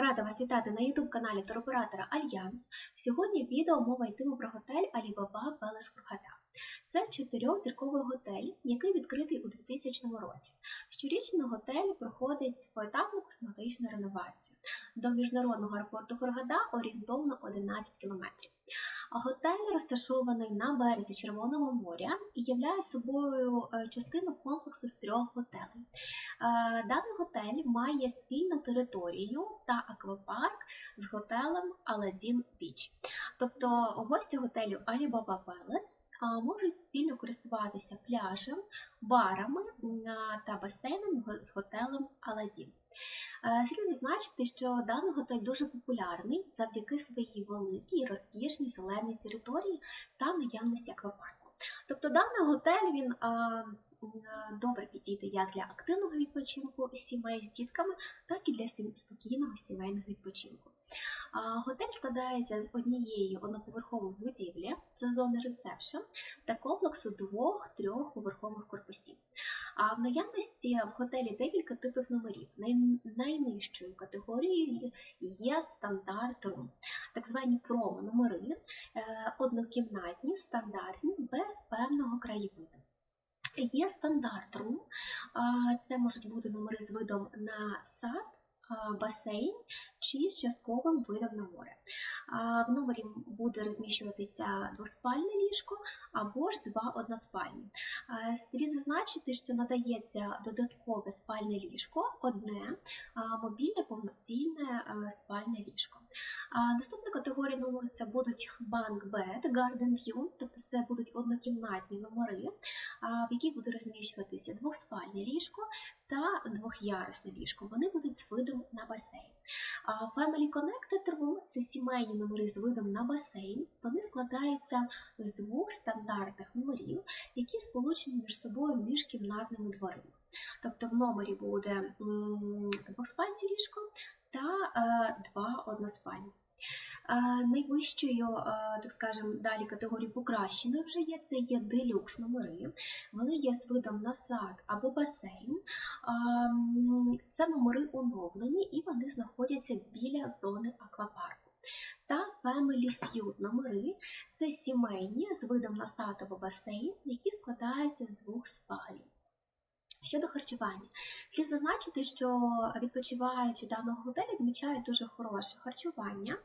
Рада вас вітати на YouTube-каналі туроператора Альянс. Сьогодні відео мова йтиме про готель Алібаба Palace Хургада. Це чотирьохзірковий готель, який відкритий у 2000 році. Щорічно готель проходить поетапну косметичну реновацію. До міжнародного аеропорту Хургада орієнтовно 11 кілометрів. Готель розташований на березі Червоного моря і являє собою е, частину комплексу з трьох готелей. Е, даний готель має спільну територію та аквапарк з готелем Аладдін Біч. Тобто гості готелю Alibaba Palace можуть спільно користуватися пляжем, барами та басейном з готелем Аладдін. Е, слід зазначити, що даний готель дуже популярний завдяки своїй великій, розкішній зеленій території та наявності аквапарку. Тобто даний готель він добре підійде як для активного відпочинку сімей з дітками, так і для спокійного сімейного відпочинку. Готель складається з однієї одноповерхової будівлі, це зона ресепшн, та комплексу двох-трьох поверхових корпусів. А в наявності в готелі декілька типів номерів. Найнижчою категорією є стандарт рум, так звані промо-номери, е, однокімнатні, стандартні, без певного краєвиду. Є стандарт рум, це можуть бути номери з видом на сад басейн чи з частковим видом на море. В номері буде розміщуватися двоспальне ліжко або ж два односпальні. Слід зазначити, що надається додаткове спальне ліжко, одне мобільне повноцінне спальне ліжко. Наступна категорія номеру це будуть банк Bed, Garden View, тобто це будуть однокімнатні номери, в яких буде розміщуватися двохспальне ліжко та двохярусне ліжко. Вони будуть з видом на басейн. Family Connected Room – це сімейні номери з видом на басейн. Вони складаються з двох стандартних номерів, які сполучені між собою міжкімнатними дверима. Тобто в номері буде двохспальне ліжко та е, два односпальні. Найвищою, так скажемо, далі категорії покращеної вже є, це є делюкс номери. Вони є з видом на сад або басейн. Це номери оновлені і вони знаходяться біля зони аквапарку. Та Family Suite номери це сімейні з видом на сад або басейн, які складаються з двох спалів. Щодо харчування, слід зазначити, що відпочиваючи даного готелю, відмічають дуже хороше харчування,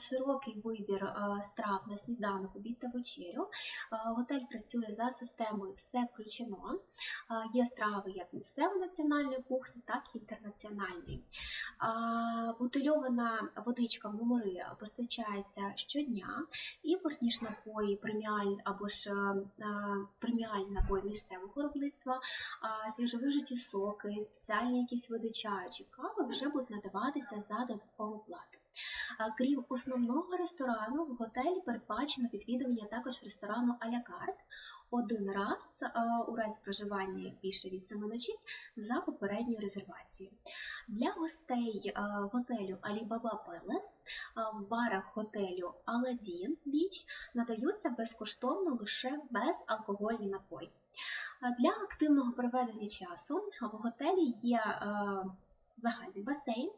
широкий вибір страв на сніданок, обід та вечерю. Готель працює за системою все включено. Є страви як місцевої національної кухні, так і інтернаціональної. Бутильована водичка в номери постачається щодня, і ніж напої преміальні або ж преміальні напої місцевого виробництва свіжовижиті соки, спеціальні якісь види чаю чи кави вже будуть надаватися за додаткову плату. Крім основного ресторану, в готелі передбачено відвідування також ресторану а карт один раз у разі проживання більше від 7 ночів за попередньою резервацією. Для гостей готелю Alibaba Palace в барах готелю Aladdin Beach надаються безкоштовно лише безалкогольні напої. Для активного проведення часу в готелі є е, загальний басейн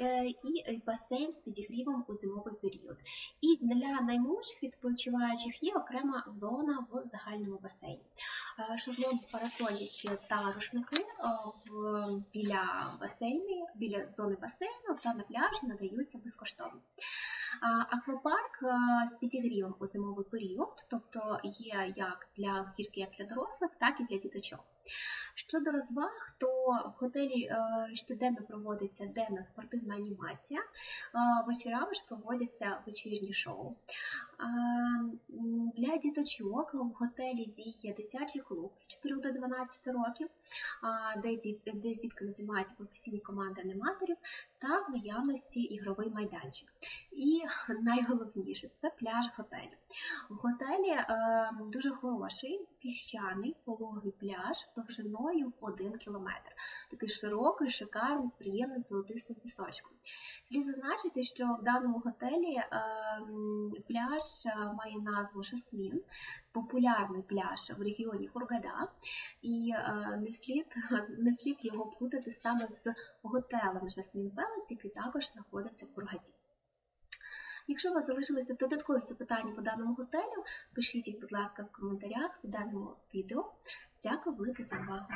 е, і басейн з підігрівом у зимовий період. І для наймолодших відпочиваючих є окрема зона в загальному басейні. Е, шезлонги, парасольки та рушники біля басейну, біля зони басейну та на пляжі надаються безкоштовно. Аквапарк е, з підігрівом у зимовий період, тобто є як для гірки, як для дорослих, так і для діточок. Щодо розваг, то в готелі е, щоденно проводиться денна спортивна анімація, е, вечорами ж проводяться вечірні шоу. Для діточок в готелі діє дитячий клуб з 4 до 12 років, де з дітками займаються професійні команди аніматорів та в наявності ігровий майданчик. І найголовніше це пляж готелю. В готелі е, дуже хороший піщаний пологий пляж довжиною 1 км. Такий широкий, шикарний, з приємним золотистим пісочком. Слід зазначити, що в даному готелі ем, пляж е, має назву Жасмін, популярний пляж в регіоні Хургада, і е, не слід, не слід його плутати саме з готелем Жасмін Пелес, який також знаходиться в Хургаді. Якщо у вас залишилися додаткові запитання по даному готелю, пишіть їх, будь ласка, в коментарях під даному відео. Дякую велике за увагу!